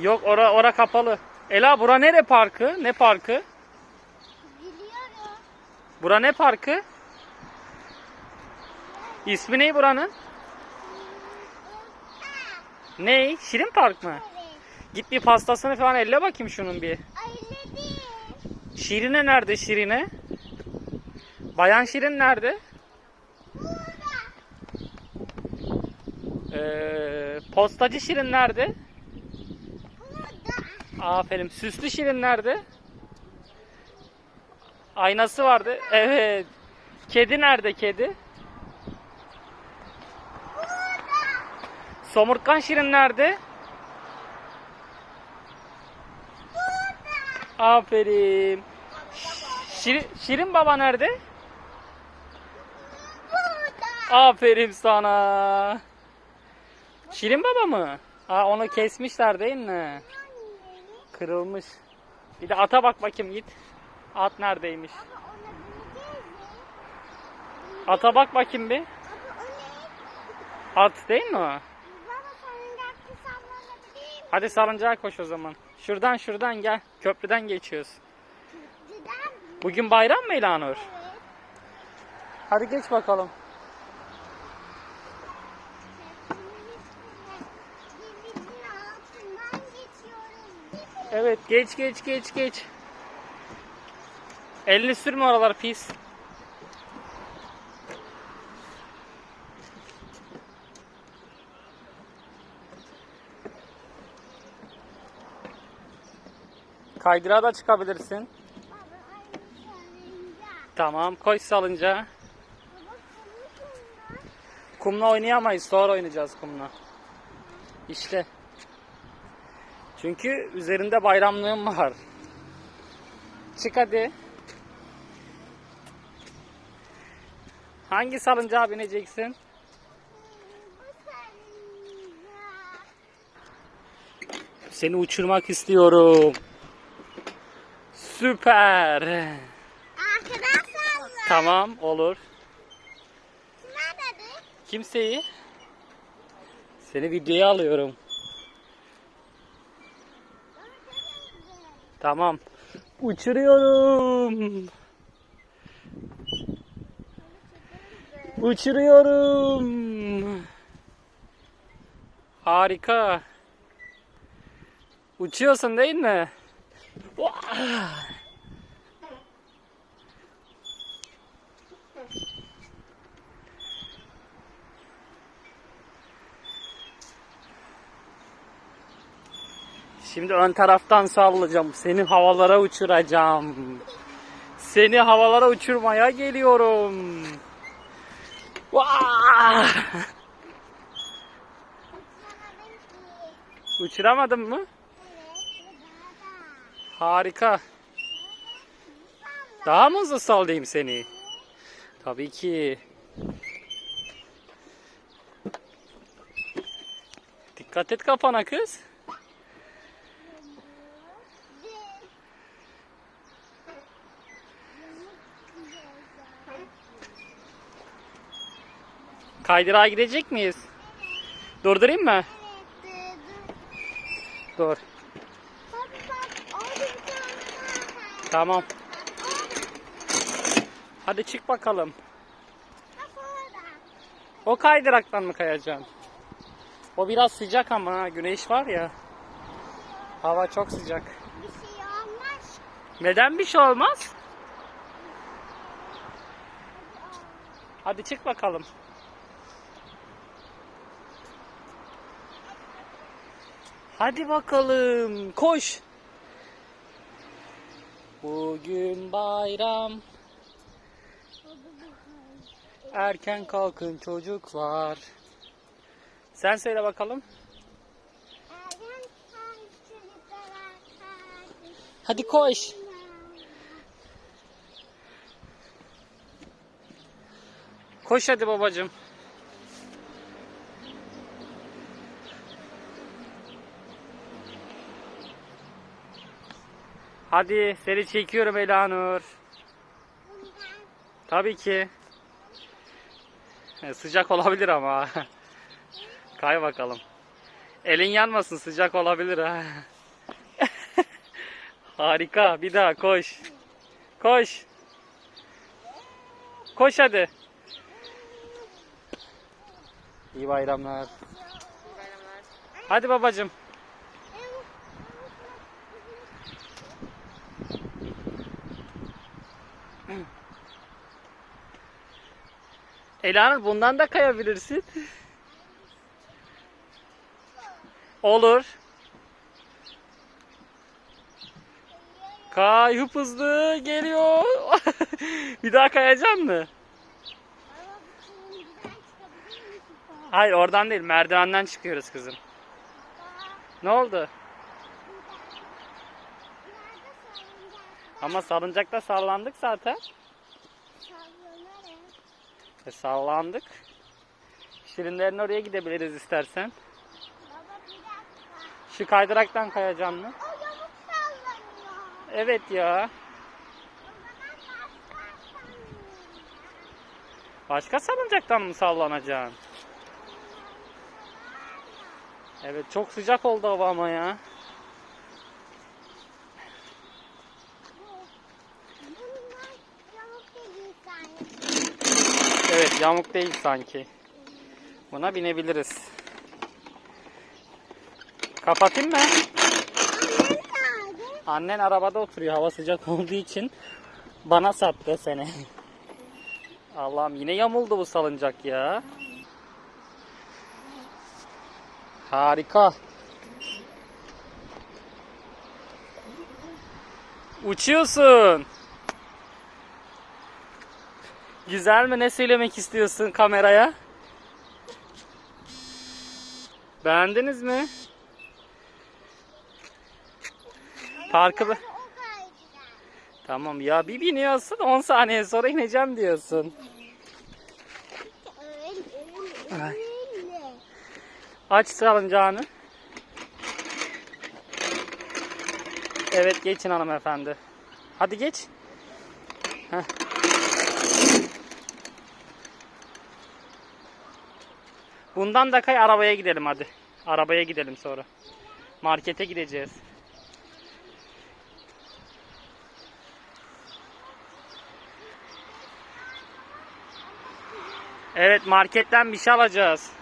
Yok ora ora kapalı. Ela bura nere parkı? Ne parkı? Biliyorum. Bura ne parkı? İsmi ne buranın? Ne? Şirin Park mı? Evet. Git bir pastasını falan elle bakayım şunun bir. Şirine nerede Şirine? Bayan Şirin nerede? Ee, postacı Şirin nerede? Burada. Aferin. Süslü Şirin nerede? Aynası vardı. Evet. Kedi nerede kedi? Somurtkan Şirin nerede? Aferin. Şirin, Şirin baba nerede? Burada. Aferin sana. Şirin baba mı? Aa, onu kesmişler değil mi? Kırılmış. Bir de ata bak bakayım git. At neredeymiş? Ata bak bakayım bir. At değil mi o? Hadi salıncağa koş o zaman. Şuradan şuradan gel. Köprüden geçiyoruz. Bugün bayram mı İlhanur? Hadi geç bakalım. Denizin altından geçiyoruz değil mi? Evet geç geç geç geç. Elini sürme oralar pis. Kaydırağa da çıkabilirsin. Tamam koş salınca. Kumla oynayamayız. Sonra oynayacağız kumla. İşte. Çünkü üzerinde bayramlığım var. Çık hadi. Hangi salıncağa bineceksin? Seni uçurmak istiyorum. Süper. Tamam olur. Kimseyi? Seni videoya alıyorum. Tamam. Uçuruyorum. Uçuruyorum. Harika. Uçuyorsun değil mi? Vah! Şimdi ön taraftan sallayacağım. Seni havalara uçuracağım. Seni havalara uçurmaya geliyorum. Uçuramadın mı? Harika. Daha mı hızlı sallayayım seni? Tabii ki. Dikkat et kafana kız. Kaydırağa gidecek miyiz? Durdurayım mı? Dur. Tamam. Hadi çık bakalım. O kaydıraktan mı kayacaksın? O biraz sıcak ama güneş var ya. Hava çok sıcak. Neden bir şey olmaz? Hadi çık bakalım. Hadi bakalım. Koş. Bugün bayram. Erken kalkın çocuklar. Sen söyle bakalım. Hadi koş. Koş hadi babacığım. Hadi seni çekiyorum Elanur. Tabii ki. E, Sıcak olabilir ama. Kay bakalım. Elin yanmasın sıcak olabilir ha. Harika. Bir daha koş. Koş. Koş hadi. İyi bayramlar. Hadi babacım. Elanur bundan da kayabilirsin. Olur. Kay hıp hızlı geliyor. bir daha kayacaksın mı? Hayır oradan değil merdivenden çıkıyoruz kızım. Ne oldu? Ama salıncakta sallandık zaten. Sallanırım. E, sallandık. Şirinlerin oraya gidebiliriz istersen. Baba bir dakika. Şu kaydıraktan kayacaksın mı? O yamuk sallanıyor. Evet ya. Başka salıncaktan mı sallanacaksın? Evet çok sıcak oldu hava ama ya. Bunlar yamuk değil sanki. Evet yamuk değil sanki. Buna binebiliriz. Kapatayım mı? Annen arabada oturuyor hava sıcak olduğu için bana sattı seni. Allah'ım yine yamuldu bu salıncak ya. Harika. Uçuyorsun. Güzel mi? Ne söylemek istiyorsun kameraya? Beğendiniz mi? Parkı. Tamam ya bir biniyorsun 10 saniye sonra ineceğim diyorsun. Ay. Aç salıncağını. Evet geçin hanımefendi. Hadi geç. Heh. Bundan da kay arabaya gidelim hadi. Arabaya gidelim sonra. Markete gideceğiz. Evet marketten bir şey alacağız.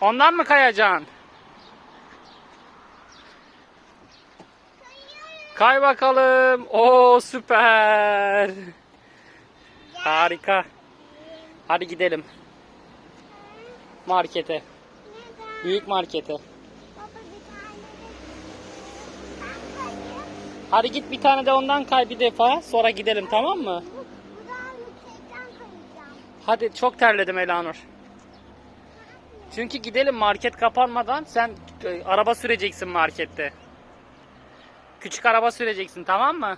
Ondan mı kayacaksın? Kay bakalım. Oo süper. Harika. Hadi gidelim. Markete. Büyük markete. Hadi git bir tane de ondan kay bir defa. Sonra gidelim tamam mı? Hadi çok terledim Elanur. Çünkü gidelim market kapanmadan sen e, araba süreceksin markette. Küçük araba süreceksin tamam mı?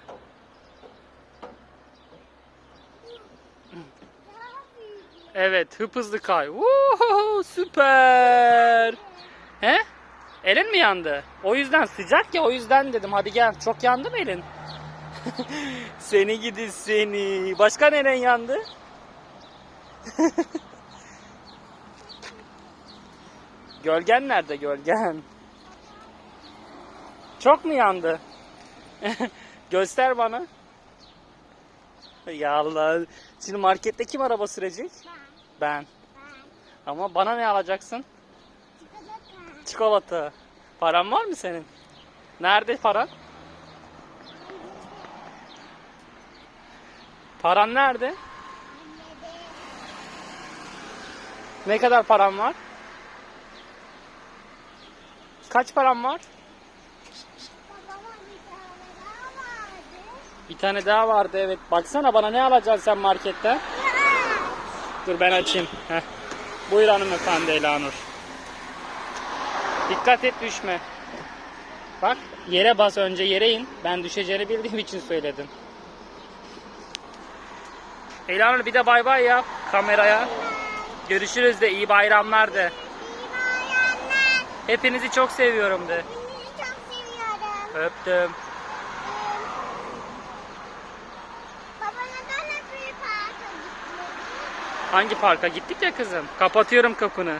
Evet hıp hızlı kay. Woohoo, süper. He? Elin mi yandı? O yüzden sıcak ya o yüzden dedim hadi gel. Çok yandı mı elin? seni gidi seni. Başka neren yandı? gölgen nerede gölgen? Çok mu yandı? Göster bana. Ya Allah. Şimdi markette kim araba sürecek? Ben. Ben. Ama bana ne alacaksın? Çikolata. Çikolata. Paran var mı senin? Nerede paran? Paran nerede? Ne kadar paran var? Kaç param var? Babama bir tane daha vardı. Bir tane daha vardı evet. Baksana bana ne alacaksın sen marketten? Dur ben açayım. Heh. Buyur hanımefendi Elanur. Dikkat et düşme. Bak yere bas önce yere in. Ben düşeceğini bildiğim için söyledim. Elanur bir de bay bay yap kameraya. Görüşürüz de iyi bayramlar de. İyi bayramlar. Hepinizi çok seviyorum de. Sizi çok seviyorum. Öptüm. Baba neden hep bir parka gitti? Hangi parka gittik ya kızım? Kapatıyorum kapını.